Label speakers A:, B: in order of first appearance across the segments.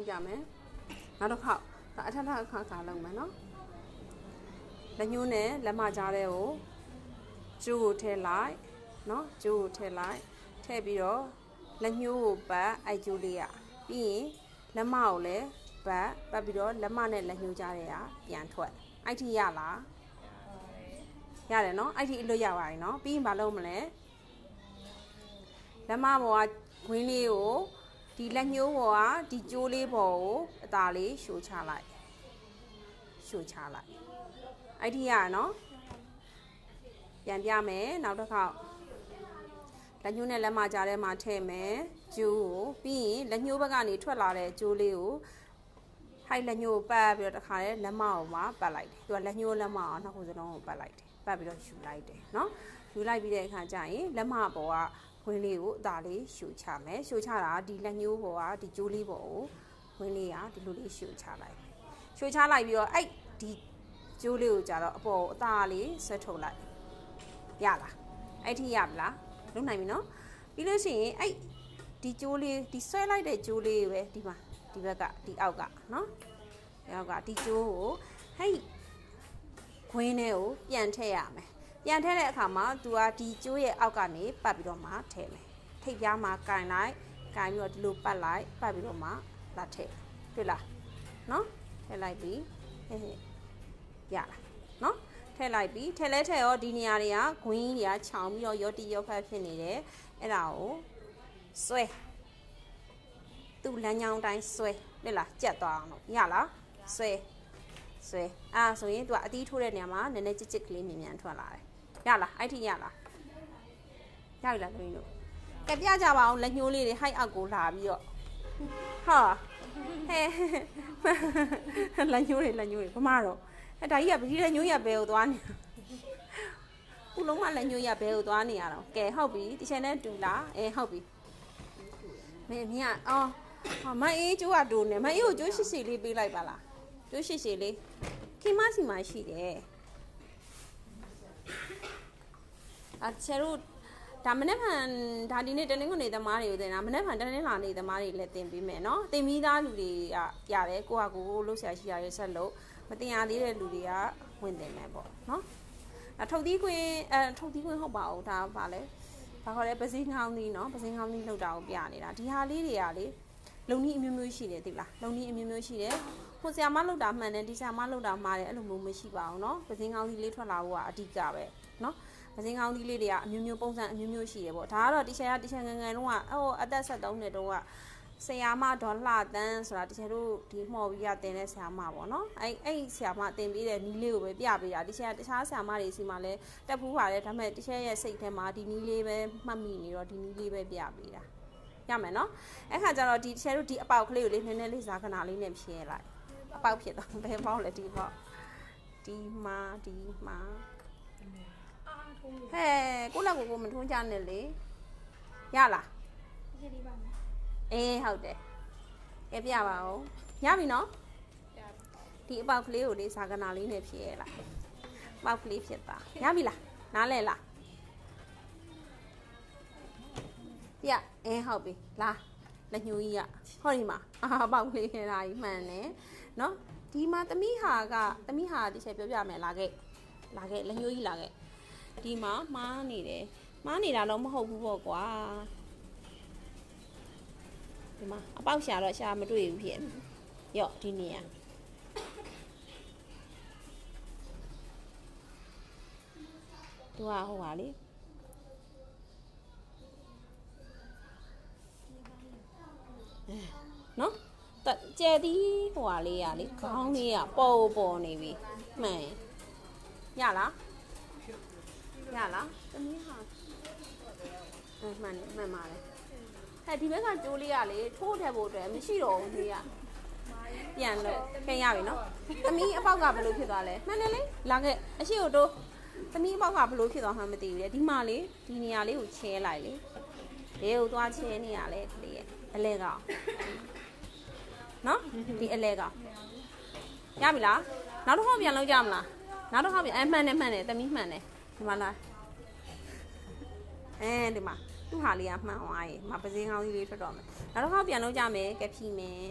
A: လုပ်ကြမယ်နောက်တစ်ခေါက်ဒါအထက်ထက်အခါခါလုပ်မယ်နော်လက်ညှိုးနဲ့လက်မကြားတဲ့ကိုကျိုးကိုထည့်လိုက်နော်ကျိုးကိုထည့်လိုက်ထည့်ပြီးတော့လက်ညှိုးကိုပတ်အိုက်ကျိုးလေးရပြီးရင်လက်မကိုလည်းပတ်ပတ်ပြီးတော့လက်မနဲ့လက်ညှိုးကြားတဲ့ကပြန်ထွက်အဲ့ထိရလားရတယ်နော်အဲ့ထိအလွတ်ရပါပြီနော်ပြီးရင်မလုပ်မလဲလက်မပေါ်ကခွင်းလေးကို ဒီလက်ညှိုးပေါ်ကဒီကျိုးလေးပေါ်ကိုအตาလေးရှိုးချလိုက်ရှိုးချလိုက်အဲ့ဒီကနော်ပြန်ပြမယ်နောက်တစ်ခေါက်လက်ညှိုးနဲ့လက်မကြားထဲမှာထည့်မယ်ကျိုးကိုပြီးရင်လက်ညှိုးဘက်ကနေထွက်လာတဲ့ကျိုးလေးကိုဟိုက်လက်ညှိုးကိုပတ်ပြီးတော့တခါတည်းလက်မအောင်မှာပတ်လိုက်တယ်သူကလက်ညှိုးလက်မအောင်နှစ်ခုစလုံးကိုပတ်လိုက်တယ်ပတ်ပြီးတော့ယူလိုက်တယ်နော်ယူလိုက်ပြီးတဲ့အခါကျရင်လက်မပေါ်က ဝင်းလေးကိုအသာလေးရှူချမယ်ရှူချတာဒီလက်ညှိုးပေါ်ကဒီကျိုးလေးပေါ်ကိုဝင်းလေးကဒီလိုလေးရှူချလိုက်ရှူချလိုက်ပြီးတော့အဲ့ဒီကျိုးလေးကိုကြတော့အပေါ်အသာလေးဆွဲထုတ်လိုက်ရလားအဲ့ထိရမလားလုပ်နိုင်ပြီနော်ပြီးလို့ရှိရင်အဲ့ဒီကျိုးလေးဒီဆွဲလိုက်တဲ့ကျိုးလေးပဲဒီမှာဒီဘက်ကဒီအောက်ကနော်အောက်ကဒီကျိုးကိုဟဲ့ခွင်းထဲကိုပြန်ထည့်ရမယ် ပြန်ထည့်တဲ့အခါမှာ तू ကဒီကျိုးရဲ့အောက်ကနေပတ်ပြီးတော့မှထည့်မယ်ထိပ်ပြားမှာကင်လိုက်ကင်ပြီးတော့ဒီလိုပတ်လိုက်ပတ်ပြီးတော့မှလာထည့်တွေ့လားနော်ထည့်လိုက်ပြီးဟဲ့ဟဲ့ရလားနော်ထည့်လိုက်ပြီးထည့်လဲထည့်ရောဒီနေရာတွေကခွင်းတွေကခြောင်ပြီးတော့ရောတိရောဖက်ဖြစ်နေတယ်အဲ့ဒါကိုဆွဲသူ့လမ်းကြောင်းတိုင်းဆွဲလေလားကြက်သွားအောင်လို့ရလားဆွဲဆွဲအာဆိုရင်သူကအတီးထိုးတဲ့နေရာမှာနည်းနည်းကြစ်ကြစ်ကလေးမြင်မြန်ထွက်လာတယ် ရလားအဲ့ထိရလားရပြီလားသမီးတို့ကပြကြပါအောင်လက်ညှိုးလေးတွေဟိုက်အောက်ကိုလာပြီးတော့ဟာဟဲလက်ညှိုးတွေလက်ညှိုးတွေဘမတော့အဲဒါကြီးကပတိလက်ညှိုးရဘဲကိုသွားနေခုလုံးမလက်ညှိုးရဘဲကိုသွားနေရတော့ကဲဟုတ်ပြီဒီချက်နဲ့တူလားအဲဟုတ်ပြီမင်းမြအော်ဟာမအေးကျိုးကတူနေမအေးကိုကျိုးရှိရှိလေးပေးလိုက်ပါလားကျိုးရှိရှိလေးခိမစီမရှိတယ် အချေတို့ဒါမနေ့ကဒါဒီနေ့တနင်္ဂနွေသမားတွေကိုတင်တာမနေ့ကတနင်္လာနေ့သမားတွေလည်းတင်ပေးမယ်နော်တင်ပြီးသားလူတွေကရတယ်ကိုကကိုလှုပ်ရှားရှိရရဲ့ဆက်လို့မတင်ရသေးတဲ့လူတွေကဝင်တင်မယ်ပေါ့နော်အထုတ်သီးခွင်းအထုတ်သီးခွင်းဟုတ်ပါဘူးဒါပါလဲဘာခေါ်လဲပစည်းငောင်းသီးနော်ပစည်းငောင်းသီးလောက်တာကိုပြနေတာဒီဟာလေးတွေကလေလုံနည်းအမျိုးမျိုးရှိတယ်သိလားလုံနည်းအမျိုးမျိုးရှိတယ်ဟိုဆရာမလောက်တာမှန်တယ်ဒီဆရာမလောက်တာမှားတယ်အဲ့လိုမျိုးမရှိပါဘူးနော်ပစည်းငောင်းသီးလေးထွက်လာဖို့ကအဓိကပဲနော် မစင်းကောင်းသီးလေးတွေကအမျိုးမျိုးပုံစံအမျိုးမျိုးရှိတယ်ပေါ့ဒါကတော့တီချာရတီချာငငယ်တုန်းကဟိုအသက်73နှစ်တုန်းကဆရာမဒေါ်လှတန်းဆိုတာတကယ်လို့ဒီမှော်ပြီးရတင်တဲ့ဆရာမပေါ့နော်အဲ့အဲ့ဆရာမတင်ပေးတဲ့နီးလေးကိုပဲပြပေးတာတကယ်တခြားဆရာမတွေစီမှာလည်းတက်ဖူးပါတယ်ဒါပေမဲ့တကယ်ရဲ့စိတ်ထဲမှာဒီနီးလေးပဲမှတ်မိနေတော့ဒီနီးလေးပဲပြပေးတာရမယ်နော်အဲ့ခါကျတော့ဒီတကယ်လို့ဒီအပေါက်ကလေးကိုလေးနည်းနည်းလေးစားခဏလေးနဲ့ဖြည့်လိုက်အပေါက်ဖြစ်တော့ဘယ်ပေါက်လဲဒီပေါက်ဒီမာဒီမာ ဟဲ့ကိုလက်ကိုကိုမထုံးကြနဲ့လေရလားအေးဟုတ်တယ်ကဲပြပါဦးရပြီနော်ဒီအပေါက်ကလေးကိုလေးစာကနာလေးနဲ့ဖြည့်ရလိုက်အပေါက်ကလေးဖြစ်တာရပြီလားနားလဲလားပြအေးဟုတ်ပြီလာလက်ညှိုးကြီးရဟောဒီမှာအာပေါက်ကလေးခဲတာကြီးမှန်တယ်နော်ဒီမှာသမီးဟာကသမီးဟာဒီချက်ပြောပြမယ်လာခဲ့လာခဲ့လက်ညှိုးကြီးလာခဲ့ ဒီမှာမားနေတယ်မားနေတာတော့မဟုတ်ဘူးပေါ့ကွာဒီမှာအပေါက်ရှာတော့ရှာမတွေ့ဘူးဖြစ်ရော့ဒီနေရာသူကဟိုပါလေနော်တကျဲသည်ဟိုဟာလေးရလေခေါင်းလေးကပေါ်ပေါ်နေပြီမှန်ရလား ရလားသမီးဟာအမှန်တယ်မှန်ပါတယ်ဟဲ့ဒီဘက်ကကျိုးလေးကလေထိုးထည့်ဖို့အတွက်မရှိတော့ဘူးဒီကပြန်လို့ခင်ရပြီနော်သမီးအပေါက်ကဘယ်လိုဖြစ်သွားလဲမှန်တယ်လေလာခဲ့အရှိကိုတိုးသမီးအပေါက်ကဘယ်လိုဖြစ်သွားမှမသိဘူးလေဒီမှာလေဒီနေရာလေးကိုချဲလိုက်လေဒီကိုသွားချဲနေရလဲကလေးရဲ့အလဲကောင်နော်ဒီအလဲကောင်ရပြီလားနောက်တစ်ခေါက်ပြန်လုပ်ကြမလားနောက်တစ်ခေါက်ပြန်အမှန်နဲ့မှန်တယ်သမီးမှန်တယ် ဒီမှာလားအဲဒီမှာသူ့ဟာလေးကမှန်သွားရေမပစင်းကောင်းကြီးလေးထွက်တော့မယ်နောက်တစ်ခေါက်ပြန်လုပ်ကြမယ်ကဖြီမယ်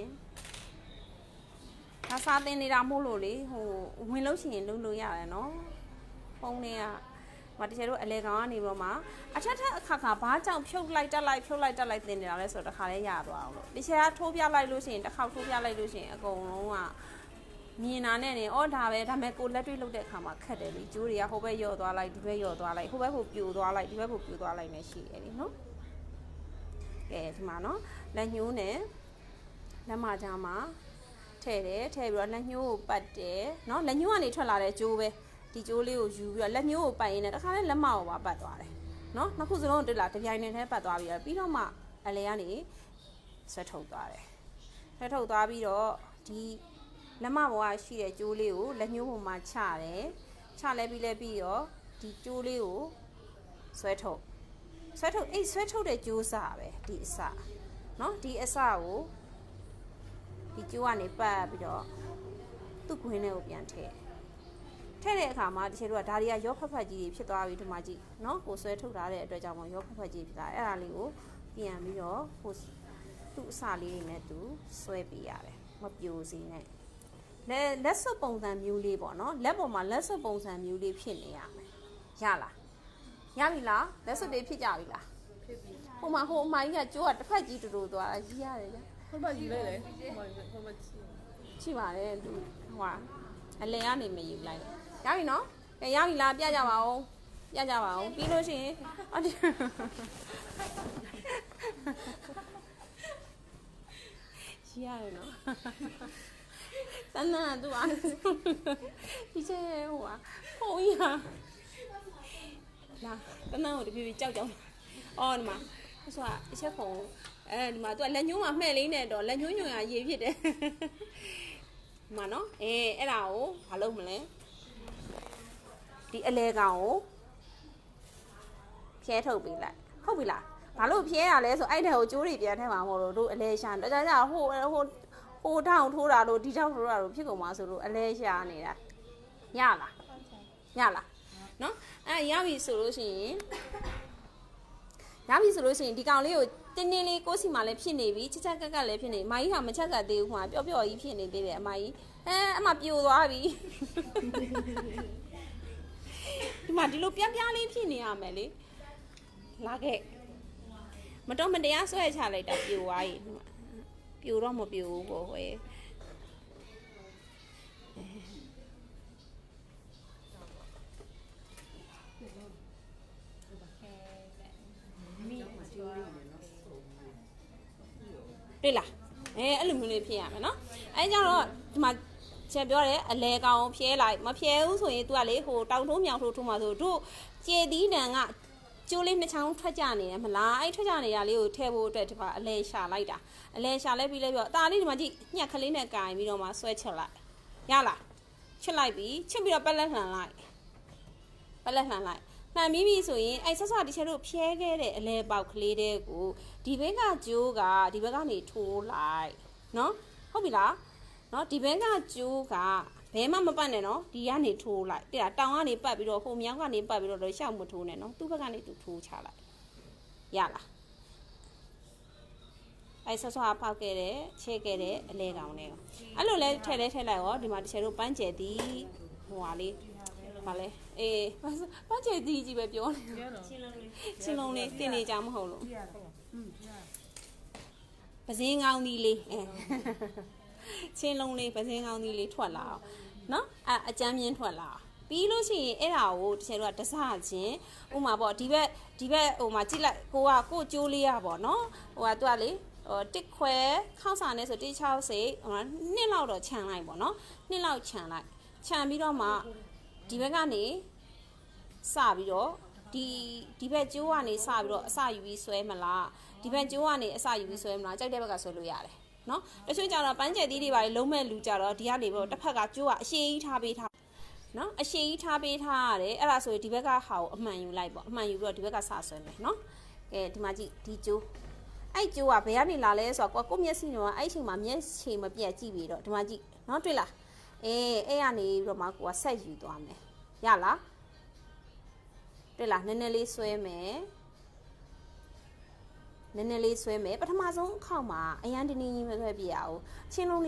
A: စာသင်နေတာမို့လို့လေဟိုဝင်လို့ရှိရင်လုံးလို့ရတယ်နော်ဖုန်းထဲကမတကယ်တော့အလဲကောင်ကနေပြီးတော့မှအထက်ထက်အခါခါဘာကြောင့်ဖြုတ်လိုက်တက်လိုက်ဖြုတ်လိုက်တက်လိုက်သင်နေတာလဲဆိုတော့တစ်ခါလေးရသွားအောင်လို့တကယ်ကထိုးပြလိုက်လို့ရှိရင်တစ်ခေါက်ထိုးပြလိုက်လို့ရှိရင်အကုန်လုံးက မြင်တာနဲ့နေအော်ဒါပဲဒါပေမဲ့ကိုလက်တွေ့လုပ်တဲ့အခါမှာခက်တယ်လေကျိုးတွေကဟိုဘက်ယော့သွားလိုက်ဒီဘက်ယော့သွားလိုက်ဟိုဘက်ကိုပြိုသွားလိုက်ဒီဘက်ကိုပြိုသွားလိုက်နေရှိတယ်လေနော်ကဲဒီမှာနော်လက်ညှိုးနဲ့လက်မကြားမှာထည့်တယ်ထည့်ပြီးတော့လက်ညှိုးကိုပတ်တယ်နော်လက်ညှိုးကနေထွက်လာတဲ့ကျိုးပဲဒီကျိုးလေးကိုယူပြီးတော့လက်ညှိုးကိုပတ်ရင်းနဲ့တခါလဲလက်မကိုပါပတ်သွားတယ်နော်နှစ်ခုစလုံးတွေ့လာတပြိုင်တည်းထဲပတ်သွားပြီးတော့ပြီးတော့မှအလဲကနေဆွဲထုတ်သွားတယ်ဆွဲထုတ်သွားပြီးတော့ဒီ လက်မဘောကရှိတဲ့ကြိုးလေးကိုလက်ညှိုးပေါ်မှာချတယ်ချလဲပြီးလဲပြီးတော့ဒီကြိုးလေးကိုဆွဲထုတ်ဆွဲထုတ်အဲ့ဆွဲထုတ်တဲ့ကြိုးစားပဲဒီအစเนาะဒီအစကို ဒီကျိုးကနေပတ်ပြီးတော့သူ့ခွင်းထဲကိုပြန်ထည့်ထည့်တဲ့အခါမှာတချို့ကဒါတွေကရောဖက်ဖက်ကြီးတွေဖြစ်သွားပြီဒီမှာကြည့်နော်ကိုဆွဲထုတ်ထားတဲ့အတွက်ကြောင့်မို့ရောဖက်ဖက်ကြီးဖြစ်သွားအဲ့ဒါလေးကိုပြန်ပြီးတော့ကိုသူ့အစာလေးတွေနဲ့သူဆွဲပေးရတယ်မပြိုစေနဲ့ လက်လက်စွပ်ပုံစံမျိုးလေးပေါ့နော်လက်ပေါ်မှာလက်စွပ်ပုံစံမျိုးလေးဖြစ်နေရမယ်ရလားရပြီလားလက်စွပ်တွေဖြစ်ကြပြီလားဖြစ်ပြီဟိုမှာဟိုအမကြီးကကျိုးကတစ်ဖက်ကြီးတူတူသွားတာကြီးရတယ်ကြာ
B: ဖမယူလိုက်လေဖမဖမချီ
A: ရှိပါတယ်သူဟိုဟာအလယ်ကနေမယူလိုက်ရပြီနော်ကဲရပြီလားပြကြပါဦးပြကြပါဦးပြီးလို့ရှိရင်အော်ဒီရှိရတယ်နော် တန်းတန်းသူအားဒီချက်ဟိုဟာဟိုကြီးဟာလာတန်းတန်းကိုတပြည့်ပြည့်ကြောက်ကြောက်အော်ဒီမှာဆိုတော့အချက်ခုံအဲဒီမှာသူကလက်ညှိုးမှာမှဲ့လေးနဲ့တော့လက်ညှိုးညွန်ရရေဖြစ်တယ်ဒီမှာနော်အဲအဲ့ဒါကိုမလုပ်မလဲဒီအလဲကောင်ကိုဖြဲထုတ်ပေးလိုက်ဟုတ်ပြီလားဘာလို့ဖြဲရလဲဆိုအဲ့တဲ့ကိုကျိုးတွေပြန်ထဲမှာမဟုတ်လို့တို့အလဲရှာတော့ကြာကြာဟိုဟို ဟိုထောင်ထိုးတာလို့ဒီထောင်ထိုးတာလို့ဖြစ်ကုန်မှာဆိုလို့အလဲရှာနေတာညလားညလားနော်အဲ့ရပြီဆိုလို့ရှိရင်ရပြီဆိုလို့ရှိရင်ဒီကောင်လေးကိုတင်းတင်းလေးကိုယ်စီမှာလည်းဖြစ်နေပြီချက်ချက်ကက်ကက်လည်းဖြစ်နေမိုင်းဟာမချက်ကက်သေးဘူးမှာပျော့ပျော့ကြီးဖြစ်နေသေးတယ်အမကြီးအဲအမပြိုသွားပြီဒီမှာဒီလိုပြပြလေးဖြစ်နေရမယ်လေလာခဲ့မတော်မတရားဆွဲချလိုက်တာပြိုသွားပြီဒီမှာ ပြိုတော့မပြိုဘူးပေါ့ဟဲ့တွေ့လားအဲအဲ့လိုမျိုးလေးဖြစ်ရမယ်နော်အဲကြောင့်တော့ဒီမှာချက်ပြောတယ်အလဲကောင်ဖြဲလိုက်မဖြဲဘူးဆိုရင် तू ကလေဟိုတောင်ထိုးမြောင်ထိုးထိုးမှာဆိုတို့ကျေသီးတန်က ကျိုးလေးနှစ်ချောင်းထွက်ကြနေတယ်မလားအဲ့ထွက်ကြနေတာလေးကိုထည့်ဖို့အတွက်ဒီမှာအလဲရှာလိုက်တာအလဲရှာလိုက်ပြီးလဲပြောအตาလေးဒီမှာကြည့်ညက်ကလေးနဲ့ကင်ပြီးတော့မှဆွဲချက်လိုက်ရလားချက်လိုက်ပြီးချက်ပြီးတော့ပက်လက်လှန်လိုက်ပက်လက်လှန်လိုက်လှန်ပြီးပြီဆိုရင်အဲ့ဆက်ဆက်ဒီချက်တို့ဖြဲခဲ့တဲ့အလဲပေါက်ကလေးတဲ့ကိုဒီဘက်ကကျိုးကဒီဘက်ကနေထိုးလိုက်နော်ဟုတ်ပြီလားနော်ဒီဘက်ကကျိုးက ဘဲမှမပတ်နဲ့နော်ဒီကနေထိုးလိုက်တဲ့တောင်ကနေပတ်ပြီးတော့ဟိုမြောင်းကနေပတ်ပြီးတော့ရှောက်မထိုးနဲ့နော်သူ့ဘက်ကနေသူထိုးချလိုက်ရလားအဲဆော့ဆော့ဖောက်ခဲ့တဲ့ချဲခဲ့တဲ့အလဲကောင်လေးအဲ့လိုလဲထဲလဲထဲလိုက်ရောဒီမှာတစ်ချက်တို့ပန်းကျယ်သည်ဟိုဟာလေးဘာလဲအေးပန်းကျယ်သည်ကြီးပဲပြောနေ
B: ကျဲတော့
A: ချင်းလုံးလေးတင်နေကြမဟုတ်လို့ပစင်းကောင်းသည်လေးအဲ ချင်းလုံးလေးပစင်းကောင်းသည်လေးထွက်လာအောင်နော်အအကြမ်းမြင့်ထွက်လာအောင်ပြီးလို့ရှိရင်အဲ့ဒါကိုတစ်ချက်တော့တစချင်းဥမာပေါ့ဒီဘက်ဒီဘက်ဟိုမှာကြည့်လိုက်ကိုကကိုကျိုးလေးရပေါ့နော်ဟိုကသူကလေဟိုတစ်ခွဲခောက်စာနဲ့ဆို160ဟိုနှစ်လောက်တော့ခြံလိုက်ပေါ့နော်နှစ်လောက်ခြံလိုက်ခြံပြီးတော့မှဒီဘက်ကနေစပြီးတော့ဒီဒီဘက်ကျိုးကနေစပြီးတော့အစယူပြီးဆွဲမလားဒီဘက်ကျိုးကနေအစယူပြီးဆွဲမလားကြိုက်တဲ့ဘက်ကဆွဲလို့ရတယ် နော်တချို့ကြတော့ပန်းကျက်သီးတွေပါလေလုံးမဲ့လူကြတော့ဒီကနေပြီးတော့တစ်ဖက်ကကျိုးကအရှိကြီးထားပေးထားနော်အရှိကြီးထားပေးထားရတယ်အဲ့ဒါဆိုရင်ဒီဘက်ကဟာကိုအမှန်ယူလိုက်ပေါ့အမှန်ယူပြီးတော့ဒီဘက်ကစဆွဲမယ်နော်ကဲဒီမှာကြည့်ဒီကျိုးအဲ့ကျိုးကဘယ်ကနေလာလဲဆိုတော့ကိုယ့်မျက်စိညောအဲ့အချိန်မှာမျက်ခြေမပြတ်ကြည့်ပြီးတော့ဒီမှာကြည့်နော်တွေ့လားအေးအဲ့ကနေပြီးတော့မှကိုကဆက်ယူသွားမယ်ရလားတွေ့လားနည်းနည်းလေးဆွဲမယ် နည်းနည်းလေးဆွဲမယ်ပထမဆုံးအခေါက်မှာအရန်တင်းတင်းကြီးမဆွဲပြရအောင်ချင်းလုံးလေး